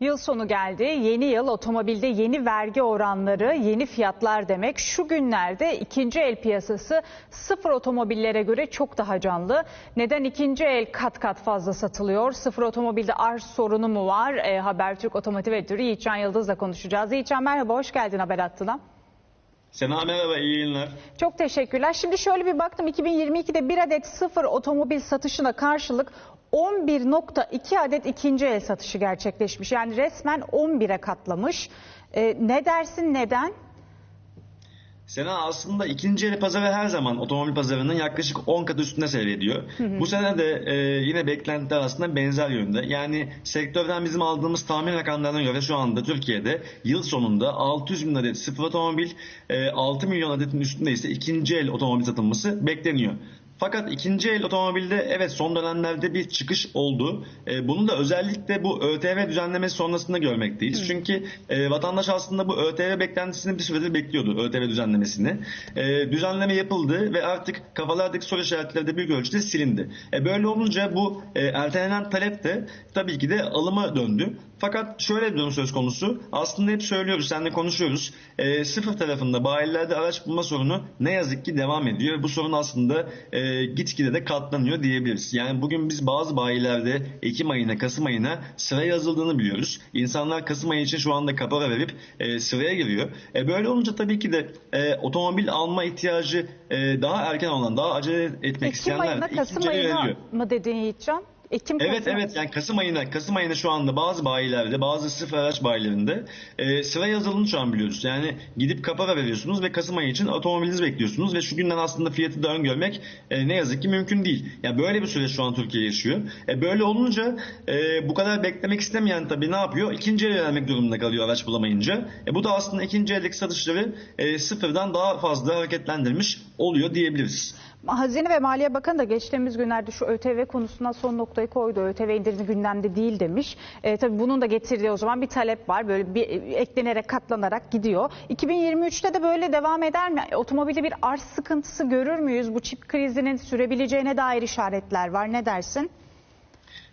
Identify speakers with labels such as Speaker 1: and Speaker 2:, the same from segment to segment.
Speaker 1: Yıl sonu geldi. Yeni yıl otomobilde yeni vergi oranları, yeni fiyatlar demek. Şu günlerde ikinci el piyasası sıfır otomobillere göre çok daha canlı. Neden ikinci el kat kat fazla satılıyor? Sıfır otomobilde arz sorunu mu var? E, Habertürk Otomotiv Editörü Yiğitcan Yıldız'la konuşacağız. Yiğitcan merhaba, hoş geldin Haber Hattı'na.
Speaker 2: Sena merhaba, iyi yayınlar.
Speaker 1: Çok teşekkürler. Şimdi şöyle bir baktım 2022'de bir adet sıfır otomobil satışına karşılık 11.2 adet ikinci el satışı gerçekleşmiş. Yani resmen 11'e katlamış. Ee, ne dersin neden?
Speaker 2: Sena aslında ikinci el pazarı her zaman otomobil pazarının yaklaşık 10 kat üstünde seyrediyor. Bu sene de e, yine beklentiler aslında benzer yönde. Yani sektörden bizim aldığımız tahmin rakamlarına göre şu anda Türkiye'de yıl sonunda 600 bin adet sıfır otomobil, e, 6 milyon adetin üstünde ise ikinci el otomobil satılması bekleniyor. Fakat ikinci el otomobilde evet son dönemlerde bir çıkış oldu. E, bunu da özellikle bu ÖTV düzenlemesi sonrasında görmekteyiz. Çünkü e, vatandaş aslında bu ÖTV beklentisini bir süredir bekliyordu ÖTV düzenlemesini. E, düzenleme yapıldı ve artık kafalardaki soru işaretleri de büyük ölçüde silindi. E, böyle olunca bu e, ertelenen talep de tabii ki de alıma döndü. Fakat şöyle bir durum söz konusu. Aslında hep söylüyoruz, seninle konuşuyoruz. E, sıfır tarafında bayilerde araç bulma sorunu ne yazık ki devam ediyor. Bu sorun aslında e, gitgide de katlanıyor diyebiliriz. Yani bugün biz bazı bayilerde Ekim ayına, Kasım ayına sıraya yazıldığını biliyoruz. İnsanlar Kasım ayı için şu anda kapora verip e, sıraya giriyor. E, böyle olunca tabii ki de e, otomobil alma ihtiyacı e, daha erken olan, daha acele etmek
Speaker 1: Ekim
Speaker 2: isteyenler
Speaker 1: ayına, Kasım ayına mı dedin Yiğitcan? Ekim,
Speaker 2: Evet
Speaker 1: Kasım
Speaker 2: evet yani Kasım ayına Kasım ayına şu anda bazı bayilerde bazı sıfır araç bayilerinde e, sıra yazıldığını şu an biliyoruz. Yani gidip kapara veriyorsunuz ve Kasım ayı için otomobilinizi bekliyorsunuz ve şu günden aslında fiyatı da öngörmek e, ne yazık ki mümkün değil. Ya böyle bir süreç şu an Türkiye yaşıyor. E, böyle olunca e, bu kadar beklemek istemeyen tabii ne yapıyor? İkinci el vermek durumunda kalıyor araç bulamayınca. E, bu da aslında ikinci eldeki satışları e, sıfırdan daha fazla hareketlendirmiş oluyor diyebiliriz.
Speaker 1: Hazine ve Maliye Bakanı da geçtiğimiz günlerde şu ÖTV konusuna son noktayı koydu. ÖTV indirimi gündemde değil demiş. E, tabii bunun da getirdiği o zaman bir talep var. Böyle bir e, eklenerek katlanarak gidiyor. 2023'te de böyle devam eder mi? Otomobilde bir arz sıkıntısı görür müyüz? Bu çip krizinin sürebileceğine dair işaretler var. Ne dersin?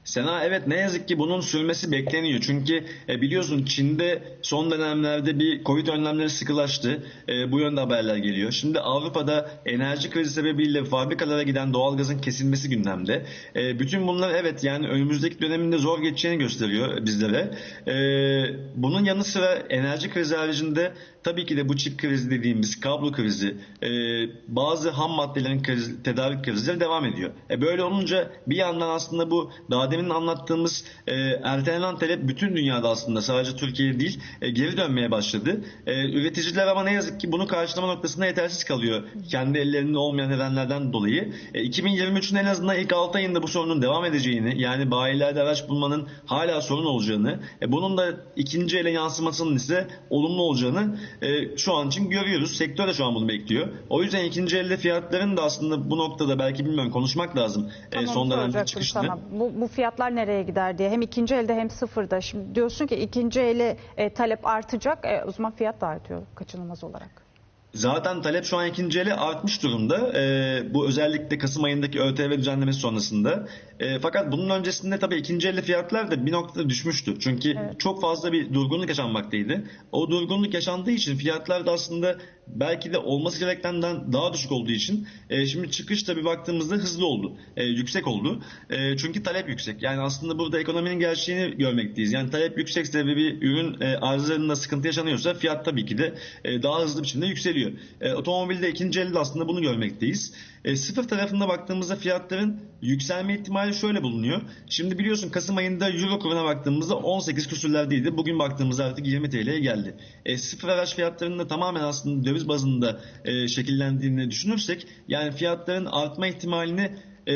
Speaker 2: Sena evet ne yazık ki bunun sürmesi bekleniyor. Çünkü e, biliyorsun Çin'de son dönemlerde bir Covid önlemleri sıkılaştı. E, bu yönde haberler geliyor. Şimdi Avrupa'da enerji krizi sebebiyle fabrikalara giden doğalgazın kesilmesi gündemde. E, bütün bunlar evet yani önümüzdeki döneminde zor geçeceğini gösteriyor bizlere. E, bunun yanı sıra enerji krizi haricinde tabii ki de bu çip krizi dediğimiz kablo krizi, e, bazı ham maddelerin krizi, tedarik krizleri devam ediyor. E, böyle olunca bir yandan aslında bu daha demin anlattığımız e, ertelenen talep bütün dünyada aslında sadece Türkiye değil e, geri dönmeye başladı. E, üreticiler ama ne yazık ki bunu karşılama noktasında yetersiz kalıyor. Kendi ellerinde olmayan nedenlerden dolayı. E, 2023'ün en azından ilk 6 ayında bu sorunun devam edeceğini yani bayilerde araç bulmanın hala sorun olacağını e, bunun da ikinci ele yansımasının ise olumlu olacağını e, şu an için görüyoruz. Sektör de şu an bunu bekliyor. O yüzden ikinci elde fiyatların da aslında bu noktada belki bilmiyorum konuşmak lazım. E,
Speaker 1: Tamam,
Speaker 2: son dönemde çıkışını.
Speaker 1: sana. Bu, bu fiyatlar nereye gider diye. Hem ikinci elde hem sıfırda. Şimdi diyorsun ki ikinci ele e, talep artacak. E, o zaman fiyat da artıyor kaçınılmaz olarak.
Speaker 2: Zaten talep şu an ikinci ele artmış durumda. Ee, bu özellikle Kasım ayındaki ÖTV düzenlemesi sonrasında. Ee, fakat bunun öncesinde tabii ikinci elde fiyatlar da bir noktada düşmüştü. Çünkü
Speaker 1: Evet.
Speaker 2: çok fazla bir durgunluk yaşanmaktaydı. O durgunluk yaşandığı için fiyatlar da aslında belki de olması gerekenden daha düşük olduğu için e, şimdi çıkış tabii baktığımızda hızlı oldu. E, yüksek oldu. E, çünkü talep yüksek. Yani aslında burada ekonominin gerçeğini görmekteyiz. Yani talep yüksekse ve bir ürün e, arzlarında sıkıntı yaşanıyorsa fiyat tabii ki de e, daha hızlı biçimde yükseliyor. E, otomobilde ikinci elde aslında bunu görmekteyiz. E, sıfır tarafında baktığımızda fiyatların yükselme ihtimali şöyle bulunuyor. Şimdi biliyorsun Kasım ayında Euro kuruna baktığımızda 18 küsürlerdeydi. Bugün baktığımızda artık 20 TL'ye geldi. E, sıfır araç fiyatlarının da tamamen aslında döviz bazında e, şekillendiğini düşünürsek yani fiyatların artma ihtimalini e,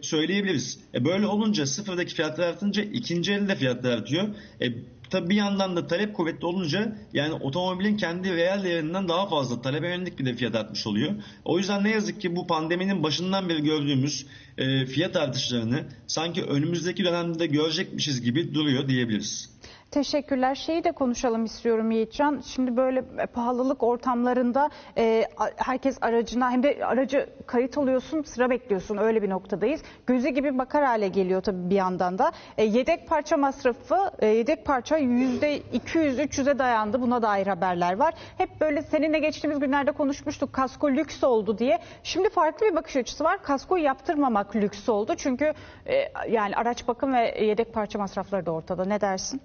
Speaker 2: söyleyebiliriz. E, böyle olunca sıfırdaki fiyatlar artınca ikinci elde fiyatlar artıyor. E, Tabi bir yandan da talep kuvvetli olunca yani otomobilin kendi reel değerinden daha fazla talebe yönelik bir de fiyat artmış oluyor. O yüzden ne yazık ki bu pandeminin başından beri gördüğümüz e, fiyat artışlarını sanki önümüzdeki dönemde de görecekmişiz gibi duruyor diyebiliriz.
Speaker 1: Teşekkürler. Şeyi de konuşalım istiyorum Yiğitcan. Şimdi böyle pahalılık ortamlarında e, herkes aracına hem de aracı kayıt oluyorsun sıra bekliyorsun öyle bir noktadayız. Gözü gibi bakar hale geliyor tabii bir yandan da. E, yedek parça masrafı e, yedek parça %200-300'e dayandı. Buna dair haberler var. Hep böyle seninle geçtiğimiz günlerde konuşmuştuk. Kasko lüks oldu diye. Şimdi farklı bir bakış açısı var. Kasko yaptırmamak lüks oldu. Çünkü e, yani araç bakım ve yedek parça masrafları da ortada. Ne dersin?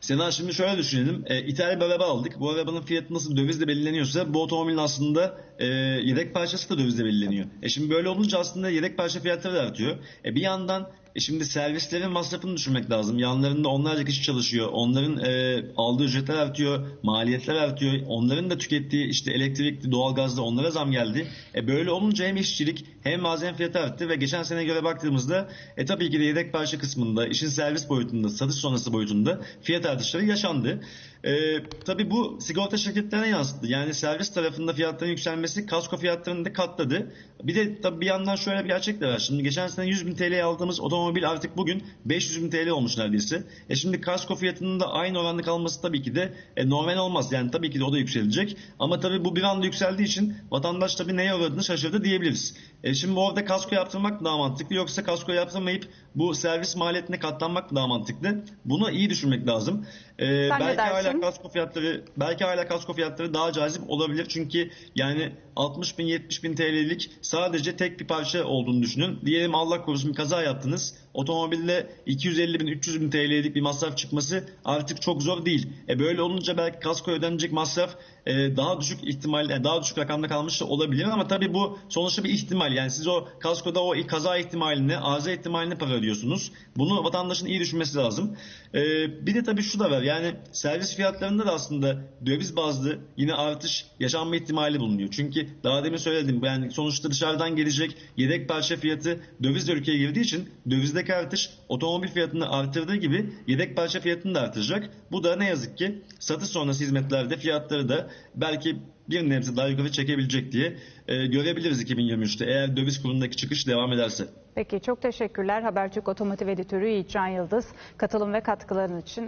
Speaker 2: Sena şimdi şöyle düşünelim. E, İtalya bir araba aldık. Bu arabanın fiyatı nasıl dövizle belirleniyorsa bu otomobilin aslında e, yedek parçası da dövizle belirleniyor. E şimdi böyle olunca aslında yedek parça fiyatları da artıyor. E bir yandan e şimdi servislerin masrafını düşünmek lazım. Yanlarında onlarca kişi çalışıyor. Onların e, aldığı ücretler artıyor. Maliyetler artıyor. Onların da tükettiği işte elektrikli, doğalgazda onlara zam geldi. E böyle olunca hem işçilik hem malzeme fiyatı arttı ve geçen sene göre baktığımızda e tabii ki de yedek parça kısmında, işin servis boyutunda, satış sonrası boyutunda fiyat artışları yaşandı. E, tabii bu sigorta şirketlerine yansıdı. Yani servis tarafında fiyatların yükselmesi kasko fiyatlarını da katladı. Bir de tabii bir yandan şöyle bir gerçek de var. Şimdi geçen sene 100 bin TL'ye aldığımız otomobil artık bugün 500 bin TL olmuş neredeyse. E şimdi kasko fiyatının da aynı oranda kalması tabii ki de e, normal olmaz. Yani tabii ki de o da yükselecek. Ama tabii bu bir anda yükseldiği için vatandaş tabii neye uğradığını şaşırdı diyebiliriz. E şimdi orada kasko yaptırmak daha mantıklı yoksa kasko yaptırmayıp bu servis maliyetine katlanmak daha mantıklı? Bunu iyi düşünmek lazım. E,
Speaker 1: ne
Speaker 2: belki hala
Speaker 1: dersin?
Speaker 2: kasko fiyatları belki hala kasko fiyatları daha cazip olabilir. Çünkü yani 60 bin 70 bin TL'lik sadece tek bir parça olduğunu düşünün. Diyelim Allah korusun kaza yaptınız. Otomobilde 250 bin 300 bin TL'lik bir masraf çıkması artık çok zor değil. E böyle olunca belki kasko ödenecek masraf e, daha düşük ihtimal e, daha düşük rakamda kalmış da olabilir ama tabii bu sonuçta bir ihtimal. Yani siz o kaskoda o kaza ihtimalini, arıza ihtimalini para ödüyorsunuz. Bunu vatandaşın iyi düşünmesi lazım. E, bir de tabii şu da var. Yani servis fiyatlarında da aslında döviz bazlı yine artış yaşanma ihtimali bulunuyor. Çünkü daha demin söyledim. Yani sonuçta dışarıdan gelecek yedek parça fiyatı dövizle ülkeye girdiği için dövizdeki artış otomobil fiyatını artırdığı gibi yedek parça fiyatını da artıracak. Bu da ne yazık ki satış sonrası hizmetlerde fiyatları da belki bir nebze daha yukarı çekebilecek diye e, görebiliriz 2023'te eğer döviz kurundaki çıkış devam ederse.
Speaker 1: Peki çok teşekkürler. Habertürk Otomotiv Editörü Yiğitcan Yıldız katılım ve katkıların için.